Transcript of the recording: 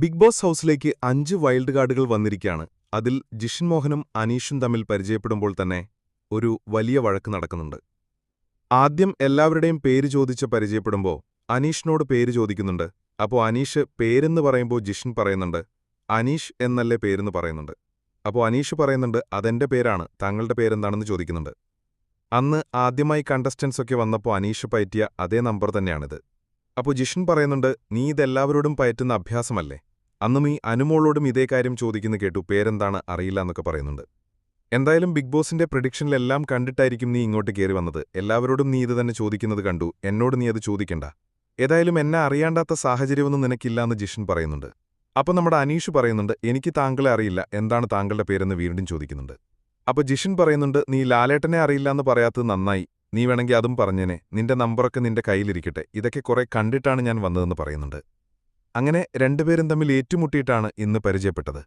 Big boss ഹൗസിലേക്ക് അഞ്ച് wild കാർഡുകൾ വന്നിരിക്കുകയാണ്. അതിൽ ജിഷൻ മോഹനും അനീഷും തമ്മിൽ പരിചയപ്പെടുമ്പോൾ തന്നെ ഒരു വലിയ വഴക്ക് നടക്കുന്നുണ്ട്. ആദ്യം എല്ലാവരുടെയും പേര് ചോദിച്ച് പരിചയപ്പെടുമ്പോൾ അനീഷിനോട് പേര് ചോദിക്കുന്നുണ്ട്. അപ്പോൾ അനീഷ് പേരെന്ന് പറയുമ്പോൾ ജിഷൻ പറയുന്നുണ്ട്. അനീഷ് എന്നല്ലേ പേരെന്ന് പറയുന്നുണ്ട്. അപ്പോൾ അനീഷ് പറയുന്നുണ്ട് അതെന്റെ പേരാണ്. താങ്കളുടെ പേരെന്താണെന്ന് ചോദിക്കുന്നുണ്ട്. അന്ന് ആദ്യമായി കണ്ടസ്റ്റൻസ് ഒക്കെ വന്നപ്പോൾ അനീഷ് പയറ്റിയ അതേ നമ്പർ തന്നെയാണിത്. അപ്പോൾ ജിഷൻ പറയുന്നുണ്ട് നീ ഇതെല്ലാവരോടും പയറ്റുന്ന അഭ്യാസമല്ലേ? അന്നും ഈ അനുമോളോടും ഇതേ കാര്യം ചോദിക്കുന്നു കേട്ടു പേരെന്താണ് അറിയില്ല എന്നൊക്കെ പറയുന്നുണ്ട്. എന്തായാലും ബിഗ് ബോസിന്റെ പ്രഡിക്ഷനിലെല്ലാം കണ്ടിട്ടായിരിക്കും നീ ഇങ്ങോട്ട് കയറി വന്നത്. എല്ലാവരോടും നീ ഇത് തന്നെ ചോദിക്കുന്നത് കണ്ടു എന്നോട് നീ അത് ചോദിക്കണ്ട. ഏതായാലും എന്നെ അറിയാണ്ടാത്ത സാഹചര്യമൊന്നും നിനക്കില്ല എന്ന് ജിഷൻ പറയുന്നുണ്ട്. അപ്പോൾ നമ്മുടെ അനീഷ് പറയുന്നുണ്ട് എനിക്ക് താങ്കളെ അറിയില്ല എന്താണ് താങ്കളുടെ പേരെന്ന് വീണ്ടും ചോദിക്കുന്നുണ്ട്. അപ്പോൾ ജിഷൻ പറയുന്നുണ്ട് നീ ലാലേട്ടനെ അറിയില്ല എന്ന് പറയാത്തത് നന്നായി നീ വേണമെങ്കിൽ അതും പറഞ്ഞേനെ. നിന്റെ നമ്പറൊക്കെ നിന്റെ കയ്യിലിരിക്കട്ടെ. ഇതൊക്കെ കുറെ കണ്ടിട്ടാണ് ഞാൻ വന്നതെന്ന് പറയുന്നുണ്ട്. അങ്ങനെ രണ്ടുപേരും തമ്മിൽ ഏറ്റുമുട്ടിയിട്ടാണ് ഇന്ന് പരിചയപ്പെട്ടത്.